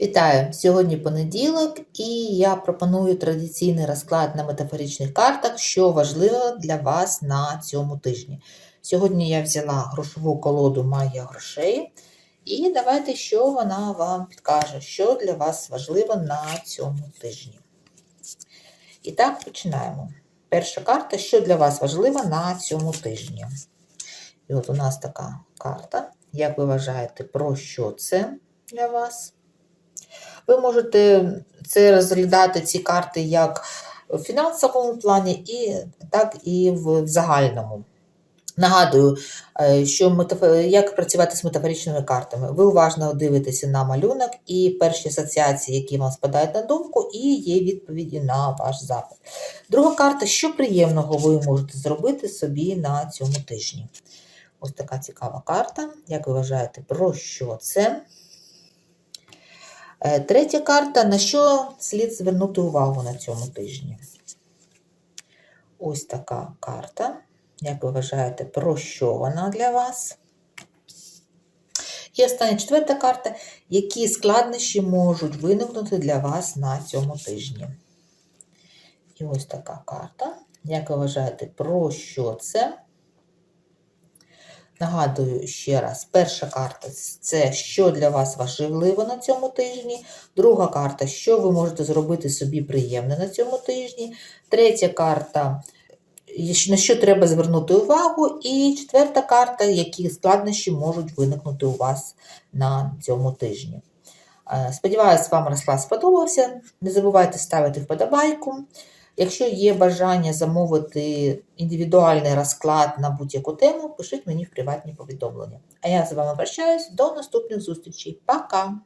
Вітаю! Сьогодні понеділок, і я пропоную традиційний розклад на метафоричних картах, що важливо для вас на цьому тижні. Сьогодні я взяла грошову колоду Магія грошей. І давайте, що вона вам підкаже, що для вас важливо на цьому тижні. І так, починаємо. Перша карта, що для вас важливо на цьому тижні. І от у нас така карта. Як ви вважаєте, про що це для вас? Ви можете це розглядати, ці карти, як в фінансовому плані, і так і в загальному. Нагадую, е, що як працювати з метафоричними картами. Ви уважно дивитеся на малюнок і перші асоціації, які вам спадають на думку, і є відповіді на ваш запит. Друга карта, що приємного ви можете зробити собі на цьому тижні. Ось така цікава карта. Як ви вважаєте, про що це? Е, Третя карта, на що слід звернути увагу на цьому тижні? Ось така карта. Як ви вважаєте, про що вона для вас? І остання четверта карта, які складнощі можуть виникнути для вас на цьому тижні. І ось така карта. Як ви вважаєте, про що це? Нагадую ще раз, перша карта це що для вас важливо на цьому тижні. Друга карта, що ви можете зробити собі приємне на цьому тижні. Третя карта, на що треба звернути увагу. І четверта карта, які складнощі можуть виникнути у вас на цьому тижні. Е, Сподіваюсь, вам розклад сподобався. Не забувайте ставити вподобайку. Якщо є бажання замовити індивідуальний розклад на будь-яку тему, пишіть мені в приватні повідомлення. А я з вами прощаюсь до наступних зустрічей. Пока!